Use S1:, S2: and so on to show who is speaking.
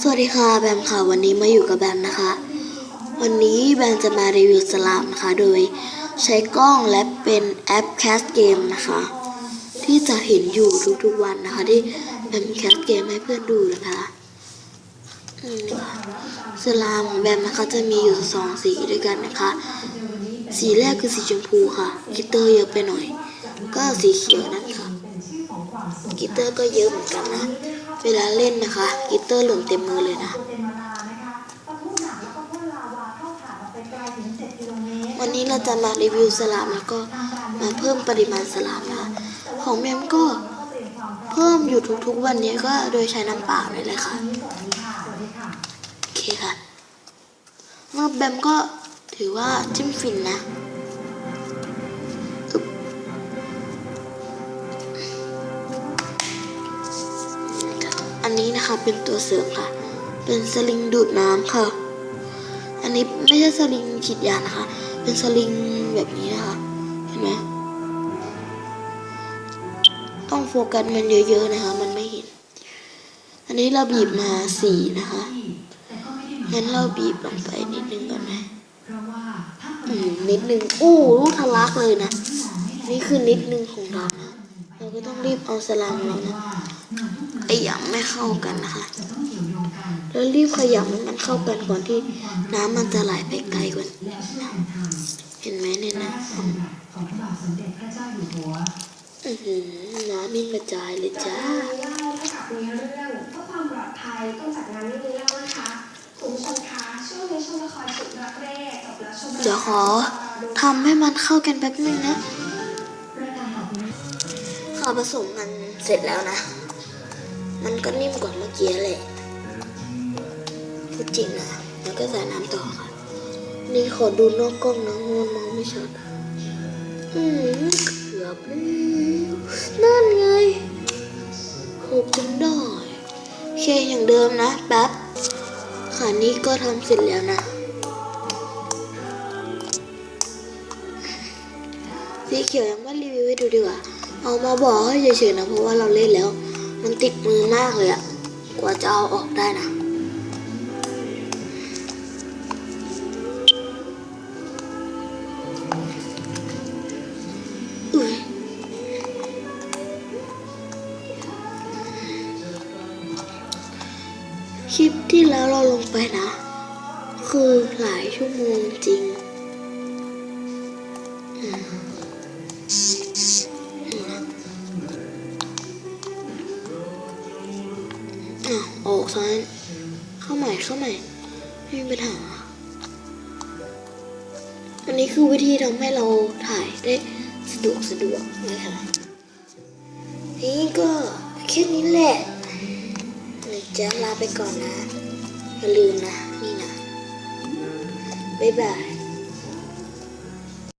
S1: สวัสดีค่ะแบมค่ะ วันนี้มาอยู่กับแบมนะคะ วันนี้แบมจะมารีวิวสลามนะคะ โดยใช้กล้องและเป็นแอปแคสเกมนะคะ ที่จะเห็นอยู่ทุกๆวันนะคะ ที่แบมแคสเกมให้เพื่อนดูนะคะสลามของแบมนะคะจะมีอยู่สองสีด้วยกันนะคะ สีแรกคือสีชมพูค่ะกิตเตอร์เยอะไปหน่อย ก็สีเขียวนั่นค่ะกิตเตอร์ก็เยอะเหมือนกันนะ เวลาเล่นนะคะกิตเตอร์หล่นเต็มมือเลยนะ วันนี้เราจะมารีวิวสลามแล้วก็มาเพิ่มปริมาณสลามนะคะของแมมก็เพิ่มอยู่ทุกๆวันนี้ก็โดยใช้น้ำเปล่าเลยเลยค่ะโอเคค่ะเมื่อแบมก็ถือว่าจิ้มฟินนะ นนี้นะคะเป็นตัวเสริมค่ะ เป็นสลิงดูดน้ำค่ะ อันนี้ไม่ใช่สลิงฉีดยานะคะ เป็นสลิงแบบนี้นะคะ เห็นไหมต้องโฟกัสมันเยอะๆนะคะ มันไม่เห็น อันนี้เราบีบมาสีนะคะงั้นเราบีบลงไปนิดนึงก่อนไหมอืมนิดนึงอู้ลูกทะลักเลยนะ นี่คือนิดนึงของเรานะเราก็ต้องรีบเอาสลามเรานะ ยำไม่เข้ากันนะคะแล้วรีบขยำให้มันเข้ากันก่อนที่น้ำมันจะไหลไปไกลกว่านี้เห็นไหมเนี่ยนะอือหือน้ำมิ่งกระจายเลยจ้า
S2: มีเรื่องเพื่อความปลอดภัยต้องจัดงานไม่มีเล่านะคะคุณชมคะช่วงนี้ชมละครสุดรักแร่จบแล้วชม
S1: เดี๋ยวขอทำให้มันเข้ากันแป๊บนึงนะขอผสมกันเสร็จแล้วนะ มันก็นิ่มกว่าเมื่อกี้แหละพูดจริงนะแล้วก็ใส่น้ำต่อค่ะ นี่ขอดูนอกกล้องนะเพราะมันมองไม่ชัดอืมเกือบแล้วนั่นไงหกจนได้โอเคอย่างเดิมนะแป๊บค่ะนี่ก็ทำเสร็จแล้วนะสีเขียวยังไม่รีวิวให้ดูดีกว่า เอามาบอกให้เฉยๆนะเพราะว่าเราเล่นแล้ว มันติดมือมากเลยอะกว่าจะเอาออกได้นะ คลิปที่แล้วเราลงไปนะ คือหลายชั่วโมงจริงอะ ออกซ้ายเข้าใหม่เข้าใหม่ไม่มีปัญหาอันนี้คือวิธีทำให้เราถ่ายได้สะดวกสะดวกนะคะนี่ก็แค่นี้แหละจะลาไปก่อนนะ อย่าลืมนะ นี่นะ บ๊ายบาย